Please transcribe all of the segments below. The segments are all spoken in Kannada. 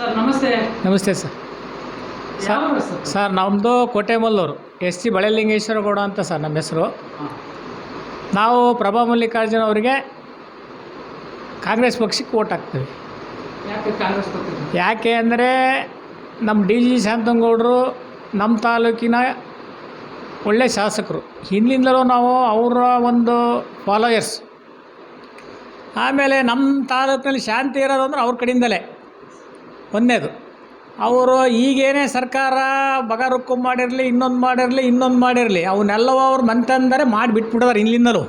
ಸರ್ ನಮಸ್ತೆ. ನಮಸ್ತೆ ಸರ್. Sir sir? ನಮ್ಮದು ಕೋಟೆಮಲ್ಲೂರು ಎಸ್ ಸಿ ಬಳೆಲಿಂಗೇಶ್ವರ ಗೌಡ ಅಂತ ಸರ್ ನಮ್ಮ ಹೆಸರು. ನಾವು ಪ್ರಭಾ ಮಲ್ಲಿಕಾರ್ಜುನ ಅವರಿಗೆ ಕಾಂಗ್ರೆಸ್ ಪಕ್ಷಕ್ಕೆ ಓಟ್ ಹಾಕ್ತೀವಿ. ಯಾಕೆ ಕಾಂಗ್ರೆಸ್ ಬರ್ತಿದ್ರು ಯಾಕೆ ಅಂದರೆ ನಮ್ಮ ಡಿ ಜಿ ಶಾಂತನಗೌಡರು ನಮ್ಮ ತಾಲೂಕಿನ ಒಳ್ಳೆ ಶಾಸಕರು. ಹಿಂದಿನಿಂದಲೂ ನಾವು ಅವರ ಒಂದು ಫಾಲೋಯರ್ಸ್ ಆಮೇಲೆ ನಮ್ಮ ತಾಲೂಕಿನಲ್ಲಿ ಶಾಂತಿ ಇರೋದು ಅಂದ್ರೆ ಅವ್ರ ಕಡೆಯಿಂದಲೇ. ಒಂದನೇದು ಅವರು ಈಗೇನೇ ಸರ್ಕಾರ ಬಗರುಕ್ಕು ಮಾಡಿರಲಿ, ಇನ್ನೊಂದು ಮಾಡಿರಲಿ ಇನ್ನೊಂದು ಮಾಡಿರಲಿ, ಅವನ್ನೆಲ್ಲವೂ ಅವ್ರು ಮಂತಂದರೆ ಮಾಡಿ ಬಿಟ್ಬಿಡೋರು ಇಲ್ಲಿಂದಲೂ.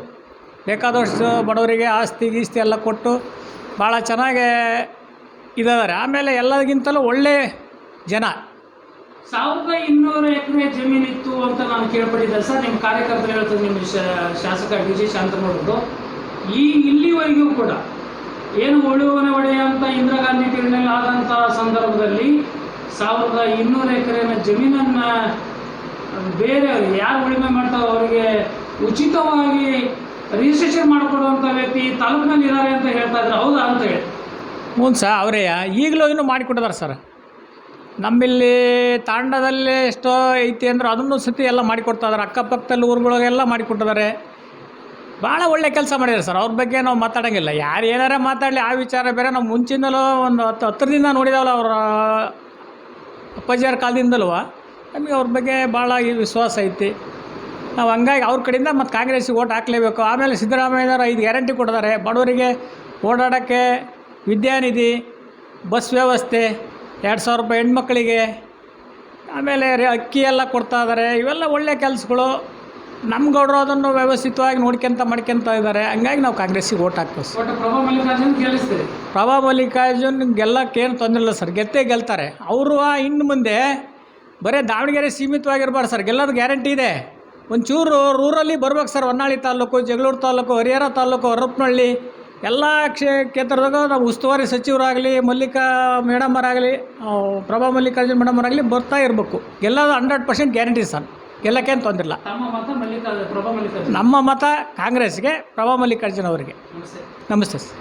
ಬೇಕಾದಷ್ಟು ಬಡವರಿಗೆ ಆಸ್ತಿ ಗೀಸ್ತಿ ಎಲ್ಲ ಕೊಟ್ಟು ಭಾಳ ಚೆನ್ನಾಗಿ ಇದ್ದಾರೆ. ಆಮೇಲೆ ಎಲ್ಲದಕ್ಕಿಂತಲೂ ಒಳ್ಳೆ ಜನ. ಸಾವಿರದ ಇನ್ನೂರು ಎಕರೆ ಜಮೀನಿತ್ತು ಅಂತ ನಾನು ಕೇಳ್ಪಟ್ಟಿದ್ದೆ ಸರ್. ನಿಮ್ಮ ಕಾರ್ಯಕರ್ತರು ಹೇಳ್ತಾರೆ ನಿಮ್ಮ ಶಾಸಕ ಡಿ ಜಿ ಶಾಂತನಗೌಡರು ಈ ಇಲ್ಲಿವರೆಗೂ ಕೂಡ ಏನು ಉಳುವನ ಒಡೆಯ ಅಂತ ಇಂದಿರಾ ಗಾಂಧಿ ಪೀರಿಯಡ್ನಲ್ಲಿ ಆದಂಥ ಸಂದರ್ಭದಲ್ಲಿ ಸಾವಿರದ ಇನ್ನೂರು ಎಕರೆನ ಜಮೀನನ್ನು ಬೇರೆ ಯಾರು ಉಳಿಮೆ ಮಾಡ್ತಾರೋ ಅವರಿಗೆ ಉಚಿತವಾಗಿ ರಿಜಿಸ್ಟ್ರೇಷನ್ ಮಾಡಿಕೊಡುವಂಥ ವ್ಯಕ್ತಿ ತಾಲೂಕಿನಲ್ಲಿ ಇದ್ದಾರೆ ಅಂತ ಹೇಳ್ತಾ ಇದ್ರು ಹೌದಾ ಅಂತ ಹೇಳಿ. ಹ್ಞೂ ಸರ್, ಅವರೇ, ಈಗಲೂ ಇನ್ನೂ ಮಾಡಿಕೊಟ್ಟಿದ್ದಾರೆ ಸರ್. ನಮ್ಮಲ್ಲಿ ತಾಂಡದಲ್ಲಿ ಎಷ್ಟೋ ಐತಿ ಅಂದ್ರೆ ಅದನ್ನು ಸತಿ ಎಲ್ಲ ಮಾಡಿಕೊಡ್ತಾ ಇದ್ದಾರೆ. ಅಕ್ಕಪಕ್ಕದಲ್ಲಿ ಊರುಗಳಿಗೆಲ್ಲ ಮಾಡಿಕೊಟ್ಟಿದ್ದಾರೆ. ಭಾಳ ಒಳ್ಳೆ ಕೆಲಸ ಮಾಡಿದ್ದಾರೆ ಸರ್. ಅವ್ರ ಬಗ್ಗೆ ನಾವು ಮಾತಾಡೋಂಗಿಲ್ಲ. ಯಾರು ಏನಾರ ಮಾತಾಡಲಿ, ಆ ವಿಚಾರ ಬೇರೆ. ನಾವು ಮುಂಚಿಂದಲೂ ಒಂದು ಹತ್ತು ಹತ್ತರದಿಂದ ನೋಡಿದಾವಲ್ಲ ಅವರ ಅಪ್ಪಾಜಿಯವ್ರ ಕಾಲದಿಂದಲೂ. ನಮಗೆ ಅವ್ರ ಬಗ್ಗೆ ಭಾಳ ಈ ವಿಶ್ವಾಸ ಐತಿ. ನಾವು ಹಂಗಾಗಿ ಅವ್ರ ಕಡೆಯಿಂದ ಮತ್ತು ಕಾಂಗ್ರೆಸ್ಸಿಗೆ ಓಟ್ ಹಾಕಲೇಬೇಕು. ಆಮೇಲೆ ಸಿದ್ದರಾಮಯ್ಯನವರು ಐದು ಗ್ಯಾರಂಟಿ ಕೊಟ್ಟಿದ್ದಾರೆ. ಬಡವರಿಗೆ ಓಡಾಡೋಕ್ಕೆ ವಿದ್ಯಾನಿಧಿ, ಬಸ್ ವ್ಯವಸ್ಥೆ, ಎರಡು ಸಾವಿರ ರೂಪಾಯಿ ಹೆಣ್ಮಕ್ಳಿಗೆ, ಆಮೇಲೆ ಅಕ್ಕಿ ಎಲ್ಲ ಕೊಡ್ತಾ ಇದ್ದಾರೆ ಇವೆಲ್ಲ ಒಳ್ಳೆ ಕೆಲಸಗಳು. ನಮ್ಮ ಗೌಡರು ಅದನ್ನು ವ್ಯವಸ್ಥಿತವಾಗಿ ನೋಡ್ಕೊಂತ ಮಾಡ್ಕೊಂತ ಇದ್ದಾರೆ ಹಂಗಾಗಿ ನಾವು ಕಾಂಗ್ರೆಸ್ಸಿಗೆ ಓಟ್ ಹಾಕ್ತೀವಿ ಸರ್. ಒಟ್ಟು ಪ್ರಭಾ ಮಲ್ಲಿಕಾರ್ಜುನ್ ಗೆಲ್ಲಿಸ್ತೀರಿ? ಪ್ರಭಾ ಮಲ್ಲಿಕಾರ್ಜುನ್ ಗೆಲ್ಲಕ್ಕೇನು ತೊಂದರೆ ಇಲ್ಲ ಸರ್. ಗೆದ್ದೇ ಗೆಲ್ತಾರೆ. ಅವರು ಇನ್ನು ಮುಂದೆ ಬರೀ ದಾವಣಗೆರೆ ಸೀಮಿತವಾಗಿರ್ಬಾರ್ದು ಸರ್. ಗೆಲ್ಲೋದು ಗ್ಯಾರಂಟಿ ಇದೆ. ಒಂಚೂರು ರೂರಲ್ಲಿ ಬರ್ಬೇಕು ಸರ್. ಹೊನ್ನಾಳಿ ತಾಲೂಕು ಜಗಳೂರು ತಾಲೂಕು ಹರಿಹರ ತಾಲೂಕು ಹರಪನಹಳ್ಳಿ ಎಲ್ಲ ಕ್ಷೇ ಕ್ಷೇತ್ರದಾಗ ನಾವು ಉಸ್ತುವಾರಿ ಸಚಿವರಾಗಲಿ ಮಲ್ಲಿಕಾ ಮೇಡಮರಾಗಲಿ ಪ್ರಭಾ ಮಲ್ಲಿಕಾರ್ಜುನ್ ಮೇಡಮರಾಗಲಿ ಬರ್ತಾ ಇರಬೇಕು. ಗೆಲ್ಲೋದು ಹಂಡ್ರೆಡ್ ಪರ್ಸೆಂಟ್ ಗ್ಯಾರಂಟಿ ಸರ್. ಗೆಲ್ಲಕ್ಕೇನು ತೊಂದರೆ ಇಲ್ಲ ನಮ್ಮ ಮತ ಕಾಂಗ್ರೆಸ್ಗೆ ಪ್ರಭಾ ಮಲ್ಲಿಕಾರ್ಜುನ್ ಅವರಿಗೆ. ನಮಸ್ತೆ. ನಮಸ್ತೆ ಸರ್.